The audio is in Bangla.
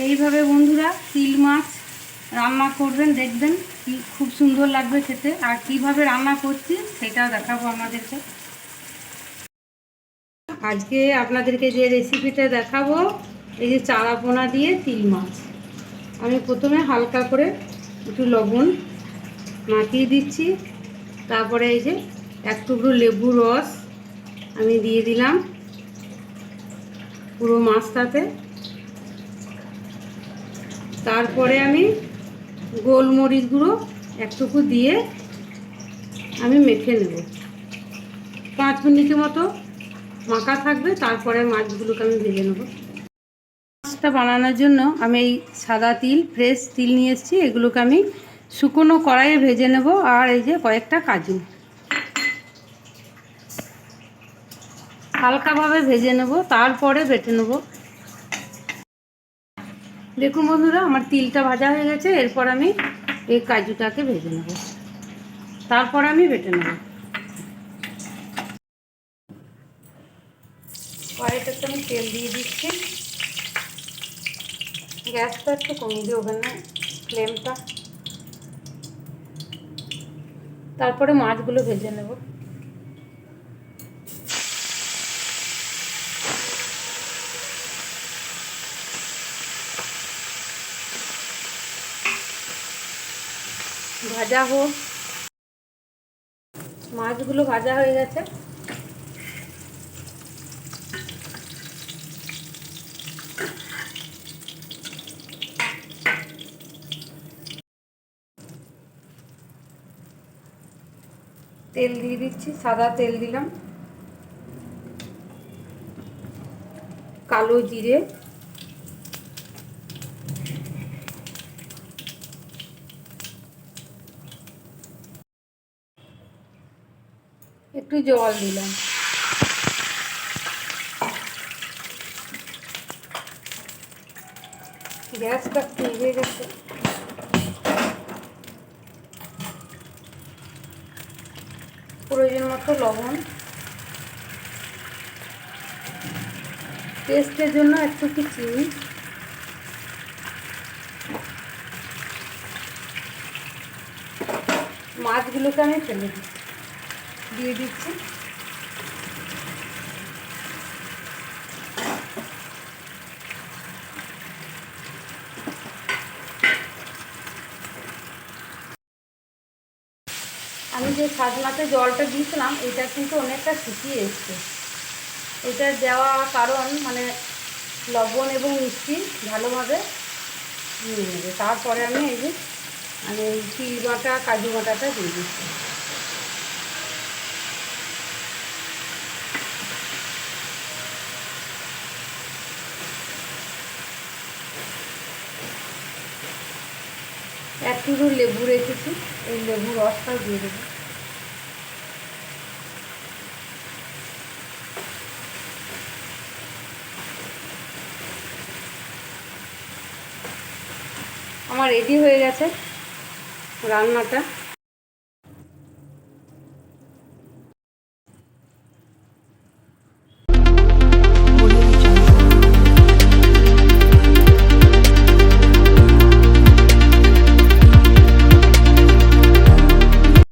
এইভাবে বন্ধুরা তিল মাছ রান্না করবেন, দেখবেন কি খুব সুন্দর লাগবে খেতে। আর কীভাবে রান্না করছি সেটাও দেখাবো আমাদেরকে আজকে আপনাদেরকে যে রেসিপিটা দেখাবো, এই যে চারা পোনা দিয়ে তিল মাছ। আমি প্রথমে হালকা করে একটু লবণ মাখিয়ে দিচ্ছি। তারপরে এই যে এক টুকরো লেবু রস আমি দিয়ে দিলাম পুরো মাছটাতে। তারপরে আমি গোলমরিচ গুঁড়ো একটুকু দিয়ে আমি মেখে নেব। পাঁচ মিনিটের মতো মাখা থাকবে, তারপরে মাছগুলোকে আমি ভেজে নেব। মাছটা বানানোর জন্য আমি এই সাদা তিল, ফ্রেশ তিল নিয়ে এসেছি, এগুলোকে আমি শুকনো কড়াইয়ে ভেজে নেব, আর এই যে কয়েকটা কাজু। হালকাভাবে ভেজে নেব, তারপরে বেটে নেব। দেখুন বন্ধুরা, আমার তিলটা ভাজা হয়ে গেছে, এরপর আমি এই কাজুটাকে ভেজে নেব। তারপর আমি বেটে নেব। কড়াইটাতে আমি তেল দিয়ে দিচ্ছি। গ্যাসটা একটু কমিয়ে দিই ওখানে ফ্লেমটা। তারপরে মাছগুলো ভেজে নেব। ভাজা হোক। মাছগুলো ভাজা হয়ে গেছে। তেল দিয়ে দিচ্ছি সাদা তেল দিলাম। কালো জিরে। একটু জল দিলাম। গ্যাসটা নিভে গেছে। প্রয়োজন মতো লবণ। টেস্টের জন্য একটু কি চিনি। মাছগুলোকে আমি ফেলে দিচ্ছি। দিয়ে দিচ্ছি। আমি যে সাজনাতে জলটা দিয়েছিলাম, এটা কিন্তু অনেকটা শুকিয়ে এসছে। এটা দেওয়া কারণ মানে লবণ এবং মিষ্টি ভালোভাবে নিয়ে নেবে। তারপরে আমি এই যে আমি এই তিল বাটা, কাজু বাটাটা দিয়ে দিচ্ছি। এক লেবু রেখেছি এই লেবু রসটাও দিয়ে দেবো। আমার রেডি হয়ে গেছে রান্নাটা।